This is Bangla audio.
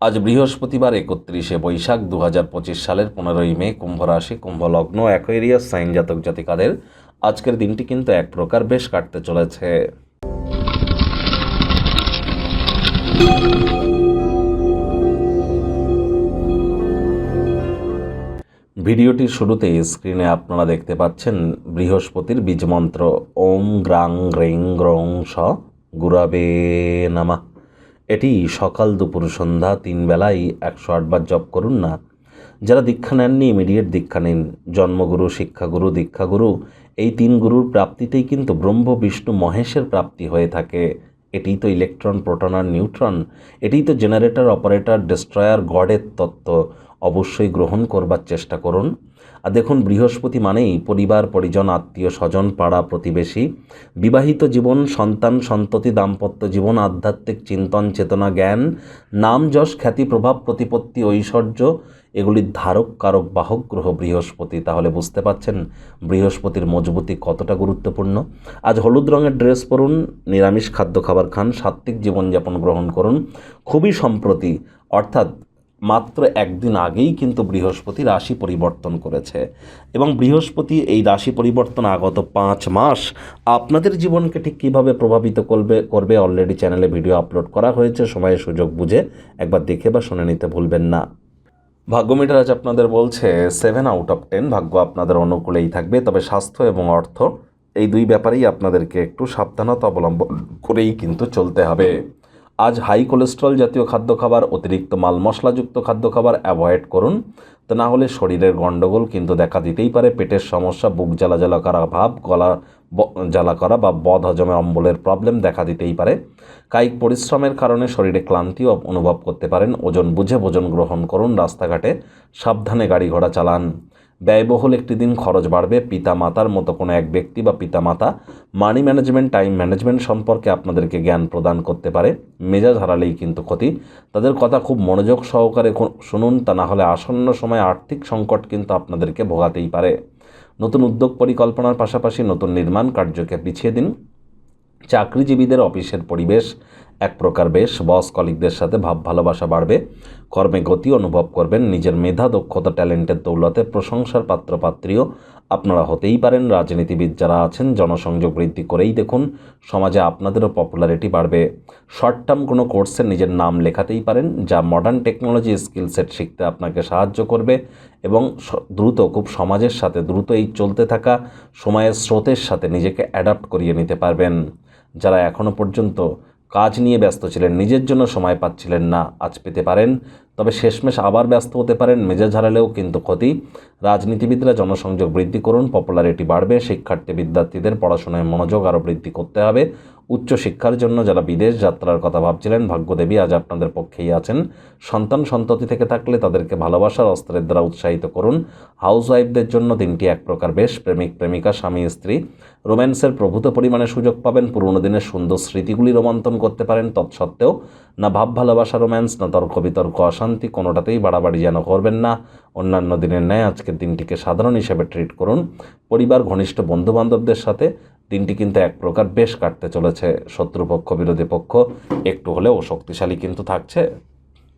আজ বৃহস্পতিবার একত্রিশে বৈশাখ দু হাজার পঁচিশ সালের পনেরোই মে কুম্ভ রাশি, কুম্ভ লগ্ন, অ্যাকোয়ারিয়াস সাইন জাতক জাতিকাদের আজকের দিনটি কিন্তু এক প্রকার বেশ কাটতে চলেছে। ভিডিওটির শুরুতে স্ক্রিনে আপনারা দেখতে পাচ্ছেন বৃহস্পতির বীজমন্ত্র ওম গ্রাং গ্রেং গ্রং স, গুরাবে, নামা। এটি সকাল দুপুর সন্ধ্যা তিন বেলায় একশো আটবার জপ করুন না। যারা দীক্ষা নেননি ইমিডিয়েট দীক্ষা নিন। জন্মগুরু, শিক্ষাগুরু, দীক্ষাগুরু, এই তিন গুরুর প্রাপ্তিতেই কিন্তু ব্রহ্ম, বিষ্ণু, মহেশের প্রাপ্তি হয়ে থাকে। এটি তো ইলেকট্রন প্রোটন আর নিউট্রন এটি তো জেনারেটর অপারেটর ডিস্ট্রয়ার গডের তত্ত্ব। অবশ্যই গ্রহণ করবার চেষ্টা করুন। আর দেখুন, বৃহস্পতি মানেই পরিবার, পরিজন, আত্মীয়, স্বজন, পাড়া, প্রতিবেশী। বিবাহিত জীবন, সন্তান, সন্ততি, দাম্পত্য জীবন, আধ্যাত্মিক চিন্তন, চেতনা, জ্ঞান, নাম, যশ, খ্যাতি, প্রভাব, প্রতিপত্তি, ঐশ্বর্য এগুলির ধারক, কারক, বাহক গ্রহ বৃহস্পতি। তাহলে বুঝতে পাচ্ছেন বৃহস্পতির মজবুতি কতটা গুরুত্বপূর্ণ। আজ হলুদ রঙের ড্রেস পরুন, নিরামিষ খাদ্য খাবার খান, সাত্ত্বিক জীবনযাপন গ্রহণ করুন। খুবই সম্প্রতি, অর্থাৎ মাত্র একদিন আগেই কিন্তু বৃহস্পতি রাশি পরিবর্তন করেছে। এবং বৃহস্পতি এই রাশি পরিবর্তন আগত পাঁচ মাস আপনাদের জীবনকে ঠিক কীভাবে প্রভাবিত করবে করবে অলরেডি চ্যানেলে ভিডিও আপলোড করা হয়েছে, সময়ের সুযোগ বুঝে একবার দেখে বা শুনে নিতে ভুলবেন না। ভাগ্যমিটার আজ আপনাদের বলছে সেভেন আউট অফ টেন ভাগ্য আপনাদের অনুকূলেই থাকবে, তবে স্বাস্থ্য এবং অর্থ এই দুই ব্যাপারেই আপনাদেরকে একটু সাবধানতা অবলম্বন করেই কিন্তু চলতে হবে। আজ হাই কোলেস্ট্রল জাতীয় খাদ্য খাবার, অতিরিক্ত মাল মশলাযুক্ত খাদ্য খাবার অ্যাভয়েড করুন। তা না হলে শরীরের গণ্ডগোল কিন্তু দেখা দিতেই পারে। পেটের সমস্যা, বুক জ্বালা জ্বালা করা ভাব, গলা জ্বালা করা বা বদ হজমে অম্বলের প্রবলেম দেখা দিতেই পারে। কায়িক পরিশ্রমের কারণে শরীরে ক্লান্তিও অনুভব করতে পারেন। ওজন বুঝে ভোজন গ্রহণ করুন। রাস্তাঘাটে সাবধানে গাড়ি ঘোড়া চালান। ব্যয়বহুল একটি দিন খরচ বাড়বে। পিতা মাতার মতো কোনো এক ব্যক্তি বা পিতা মাতা মানি ম্যানেজমেন্ট টাইম ম্যানেজমেন্ট সম্পর্কে আপনাদেরকে জ্ঞান প্রদান করতে পারে। মেজাজ হারালেই কিন্তু ক্ষতি। তাদের কথা খুব মনোযোগ সহকারে শুনুন, তা না হলে আসন্ন সময়ে আর্থিক সংকট কিন্তু আপনাদেরকে ভোগাতেই পারে। নতুন উদ্যোগ পরিকল্পনার পাশাপাশি নতুন নির্মাণ কার্যকে পিছিয়ে দিন। চাকরিজীবীদের অফিসের পরিবেশ এক প্রকার বেশ বস কলিকদের সাথে ভাব, ভালোবাসা বাড়বে, কর্মে গতি অনুভব করবেন, নিজের মেধা, দক্ষতা, ট্যালেন্টের দৌলতে প্রশংসার পাত্রপাত্রীও আপনারা হতেই পারেন, রাজনীতিবিদ যারা আছেন, জনসংযোগ বৃদ্ধি করেই দেখুন, সমাজে আপনাদেরও পপুলারিটি বাড়বে। শর্ট টার্ম কোনো কোর্সে নিজের নাম লেখাতেই পারেন, যা মডার্ন টেকনোলজি স্কিল সেট শিখতে আপনাকে সাহায্য করবে এবং দ্রুত, খুব সমাজের সাথে দ্রুত এই চলতে থাকা, সময়ের স্রোতের সাথে নিজেকে অ্যাডাপ্ট করিয়ে নিতে পারবেন। যারা এখনও পর্যন্ত কাজ নিয়ে ব্যস্ত ছিলেন, নিজের জন্য সময় পাচ্ছিলেন না, আজ পেতে পারেন। তবে শেষমেশ আবার ব্যস্ত হতে পারেন, মেজাজ হারালেও কিন্তু ক্ষতি। রাজনীতিবিদরা জনসংযোগ বৃদ্ধি করুন, পপুলারিটি বাড়বে শিক্ষার্থী বিদ্যার্থীদের পড়াশোনায় মনোযোগ আরও বৃদ্ধি করতে হবে। উচ্চ শিক্ষার জন্য যারা বিদেশ যাত্রার কথা ভাবছিলেন, ভাগ্যদেবী আজ আপনাদের পক্ষেই আছেন। সন্তান সন্ততি থেকে থাকলে তাদেরকে ভালোবাসার অস্ত্রের দ্বারা উৎসাহিত করুন। হাউস ওয়াইফদের জন্য দিনটি এক প্রকার বেশ প্রেমিক, প্রেমিকা, স্বামী, স্ত্রী। রোম্যান্সের প্রভূত পরিমাণে সুযোগ পাবেন, পুরনো দিনের সুন্দর স্মৃতিগুলি রোমন্থন করতে পারেন তৎসত্ত্বেও। না ভাব, ভালোবাসা, রোম্যান্স, না তর্ক, বিতর্ক, অশান্তি, কোনোটাতেই বাড়াবাড়ি যেন করবেন না। অন্যান্য দিনের ন্যায় আজকের দিনটিকে সাধারণ হিসেবে ট্রিট করুন। পরিবার, ঘনিষ্ঠ বন্ধুবান্ধবদের সাথে দিনটি কিন্তু এক প্রকার বেশ কাটতে চলেছে শত্রুপক্ষ, বিরোধী পক্ষ। একটু হলেও শক্তিশালী কিন্তু থাকছে।